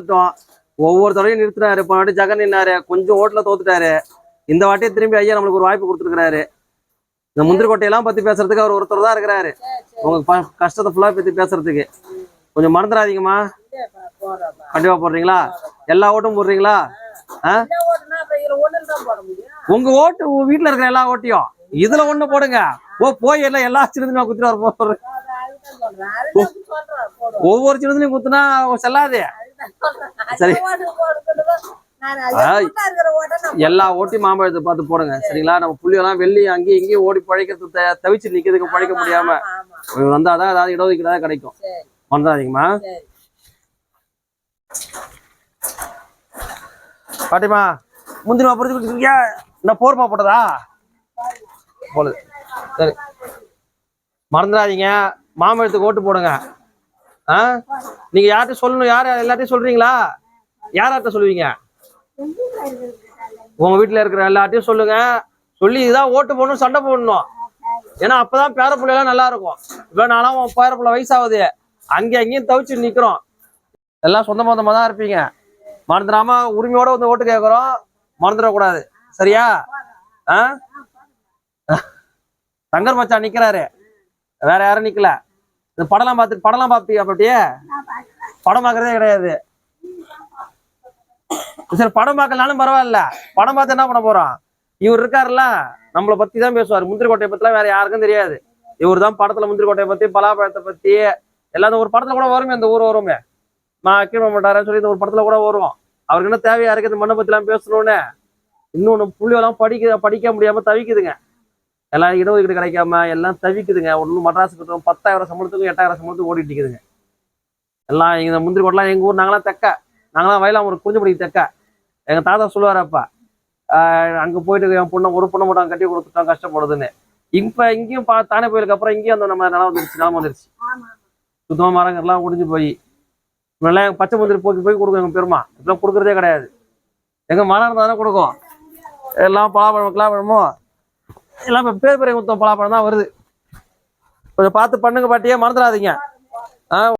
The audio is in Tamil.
கொடுத்துட்டோம் ஒவ்வொரு தடவையும் நிறுத்தினாரு. போன வாட்டி ஜெகன் நின்னாரு. கொஞ்சம் ஓட்டுல தோத்துட்டாரு. இந்த வாட்டியே திரும்பி ஐயா நம்மளுக்கு ஒரு வாய்ப்பு கொடுத்துருக்காரு இந்த முந்திரிக்கோட்டையெல்லாம் பற்றி பத்தி பேசுறதுக்கு அவர் ஒருத்தர் தான் இருக்கிறாரு. உங்க கஷ்டத்தை ஃபுல்லா பத்தி பேசுறதுக்கு. கொஞ்சம் மறந்துடாதீங்கம்மா. கண்டிப்பா போடுறீங்களா? எல்லா ஓட்டும் போடுறீங்களா? ஆ? உங்க ஓட்டு உங்க வீட்டுல இருக்கிற எல்லா ஓட்டையும். இதுல ஒண்ணு போடுங்க. ஓ போய் எல்லாம் எல்லா சின்னதுமே குத்துட்டு வர போறேன் ஒவ்வொரு சின்னதுலயும் குத்துனா செல்லாது. சரி. நான் நான் எல்லா ஓட்டையும் மாம்பழத்தை பார்த்து போடுங்க. சரிங்களா? நம்ம புள்ளியெல்லாம் வெள்ளி அங்கேயும் இங்கேயும் ஓடி பழைக்கிறது தவிச்சு நிக்கிறதுக்கு பழைக்க முடியாம. வந்தாதான் ஏதாவது இடஒதுக்கீடு தான் கிடைக்கும். சரி. பாட்டிமா முந்தின பொறுத்து கொடுத்துருக்கியா இந்த போர்மா போட்டதா? போடுது சரி. மறந்துடாதீங்க. மாம்பழத்துக்கு ஓட்டு போடுங்க. ஆ? நீங்க யார்கிட்ட சொல்லணும்? யார் எல்லாத்தையும் சொல்றீங்களா? யார்கிட்ட சொல்லுவீங்க? உங்க வீட்டுல இருக்கிற எல்லார்ட்டையும் சொல்லுங்க. சொல்லி இதுதான் ஓட்டு போடணும் சண்டை போடணும். ஏன்னா அப்பதான் பேர பிள்ளைலாம் நல்லா இருக்கும். இவ்வளவு நாளா உன் பேர பிள்ளை வயசாகுது. அங்கே அங்கேயும் தவிச்சு நிக்கிறோம். எல்லாம் சொந்த மொத்தமாக தான் இருப்பீங்க. மறந்துடாம உரிமையோட வந்து ஓட்டு கேட்குறோம் மறந்துடக்கூடாது. சரியா? ஆ? தங்கர் மச்சான் நிக்கிறாரு. வேற யாரும் நிக்கல. இந்த படம்லாம் பார்த்து படம்லாம் பார்ப்பீங்க அப்படியே படம் பார்க்கறதே கிடையாது. சரி படம் பார்க்கலனாலும் பரவாயில்ல. படம் பார்த்து என்ன பண்ண போறோம் இவர் இருக்காருல்ல? நம்மளை பத்தி தான் பேசுவார். முந்திரி கோட்டையை பத்திலாம் வேற யாருக்கும் தெரியாது. இவர் தான் படத்துல முந்திரி கோட்டையை பத்தி பலாப்பழத்தை பத்தி எல்லாம் இந்த ஒரு படத்துல கூட வருமே இந்த ஊர் வருமே. நான் கீழே மாட்டாரன்னு சொல்லி இந்த ஒரு படத்துல கூட வரும் அவருக்கு என்ன தேவையா இருக்கு? இந்த மண்ணை பத்திலாம் பேசணும்னு. இன்னொன்னு புள்ளியெல்லாம் படிக்க படிக்க முடியாம தவிக்குதுங்க. எல்லாம் இடஒதுக்கீடு கிடைக்காம எல்லாம் தவிக்குதுங்க. ஒன்றும் மட்ராஸுக்கு பத்தாயிரம் சம்பளத்துக்கும் எட்டாயிரம் சம்பளத்துக்கும் ஓடிட்டு இருக்குதுங்க. எல்லாம் இந்த முந்திரி கோட்டெல்லாம் எங்க ஊர் நாங்களாம் தெக்க. நாங்களாம் வயலாம் ஒரு குறிஞ்சிப்படி தெக்க. எங்க தாத்தா சொல்லுவார் அப்பா அங்க போயிட்டு என் பொண்ணை ஒரு பொண்ணை மட்டும் கட்டி கொடுத்துட்டோம் கஷ்டப்படுதுன்னு. இப்ப இங்கேயும் பா தானே போயிருக்கு அப்புறம் இங்கேயும் அந்த நம்ம நிலம் வந்துருச்சு நிலம் வந்துருச்சு. சுத்தமா மரங்கள்லாம் முடிஞ்சு போய். முன்னெல்லாம் எங்க பச்சை முந்திரி போக்கி போய் கொடுக்கும் எங்க பெருமா. இப்பெல்லாம் கொடுக்கறதே கிடையாது. எங்க மரம் இருந்தா தானே கொடுக்கும். எல்லாம் பலாப்பழம் கிளாப்பழமோ எல்லாம் இப்போ பேர் பெரிய முத்தம் பலாப்பழம் தான் வருது. கொஞ்சம் பார்த்து பண்ணுங்க பாட்டியே மறந்துடாதீங்க. ஆ